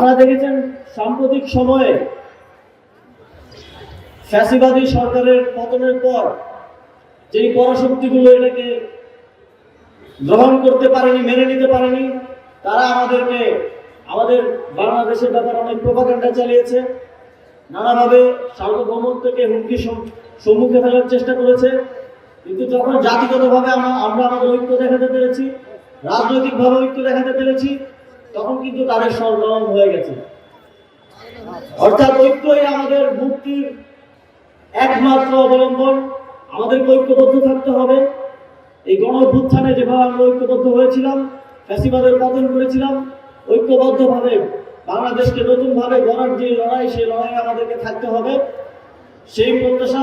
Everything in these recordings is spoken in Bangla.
আপনারা দেখেছেন সাম্প্রতিক সময়ে ফ্যাসিবাদী সরকারের পতনের পর যেই পরাশক্তিগুলো এটাকে গ্রহণ করতে পারেনি, মেনে নিতে পারেনি, তারা আমাদেরকে, আমাদের বাংলাদেশের ব্যাপারে অনেক প্রোপাগান্ডা চালিয়েছে। নানাভাবে সার্বভৌমত্বকে হুমকি সম্মুখে ফেলার চেষ্টা করেছে। কিন্তু যখন জাতিগতভাবে আমরা আমাদের ঐক্য দেখাতে পেরেছি, রাজনৈতিকভাবে ঐক্য দেখাতে পেরেছি তখন কিন্তু তাদের সরগরম হয়ে গেছে। অর্থাৎ ঐক্যই আমাদের মুক্তির একমাত্র অবলম্বন। আমাদেরকে ঐক্যবদ্ধ থাকতে হবে। এই গণ অভ্যুত্থানে যেভাবে আমরা ঐক্যবদ্ধ হয়েছিলাম, ফ্যাসিবাদের পতন করেছিলাম, ঐক্যবদ্ধভাবে বাংলাদেশকে নতুনভাবে গড়ার যে লড়াই, সেই লড়াইয়ে আমাদেরকে থাকতে হবে। সেই প্রত্যাশা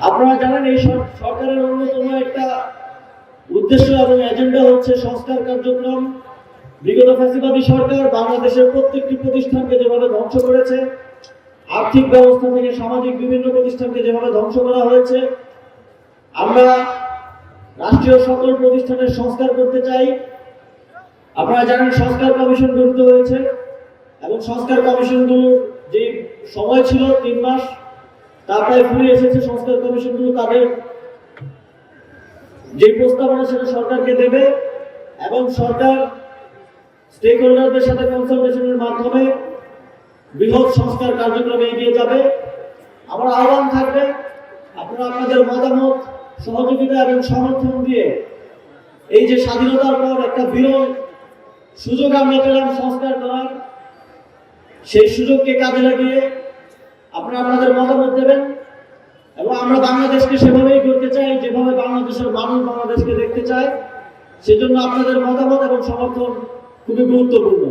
আপনারা জানেন এই সর- সরকারের অন্যতম একটা উদ্দেশ্য এবং এজেন্ডা হচ্ছে সংস্কার কার্যক্রম। বিগত ফ্যাসিবাদী সরকার বাংলাদেশের প্রত্যেকটি প্রতিষ্ঠানকে যেভাবে ধ্বংস করেছে, আর্থিক ব্যবস্থা থেকে সামাজিক বিভিন্ন প্রতিষ্ঠানকে যেভাবে ধ্বংস করা হয়েছে, আমরা রাষ্ট্রীয় সকল প্রতিষ্ঠানের সংস্কার করতে চাই। আপনারা জানেন সংস্কার কমিশন গঠিত হয়েছে এবং সংস্কার কমিশনগুলোর যে সময় ছিল, তিন মাস তা প্রায় ফুরিয়ে এসেছে সংস্কার কমিশনগুলো তাদের যে প্রস্তাবনা সেটা সরকারকে দেবে এবং সরকার স্টেক হোল্ডারদের সাথে কনসালটেশনের মাধ্যমে বৃহৎ সংস্কার কার্যক্রমে এগিয়ে যাবে। আমার আহ্বান থাকবে, আপনারা আপনাদের মতামত, সহযোগিতা এবং সমর্থন দিয়ে এই যে স্বাধীনতার পর একটা বিরল সুযোগ আমরা পেলাম সংস্কার করার, সেই সুযোগকে কাজে লাগিয়ে আপনারা আপনাদের দেবেন। এবং আমরা বাংলাদেশকে সেভাবেই করতে চাই, যেভাবে বাংলাদেশের মানুষ বাংলাদেশকে দেখতে চায়, সেজন্য আপনাদের মতামত এবং সমর্থন খুবই গুরুত্বপূর্ণ।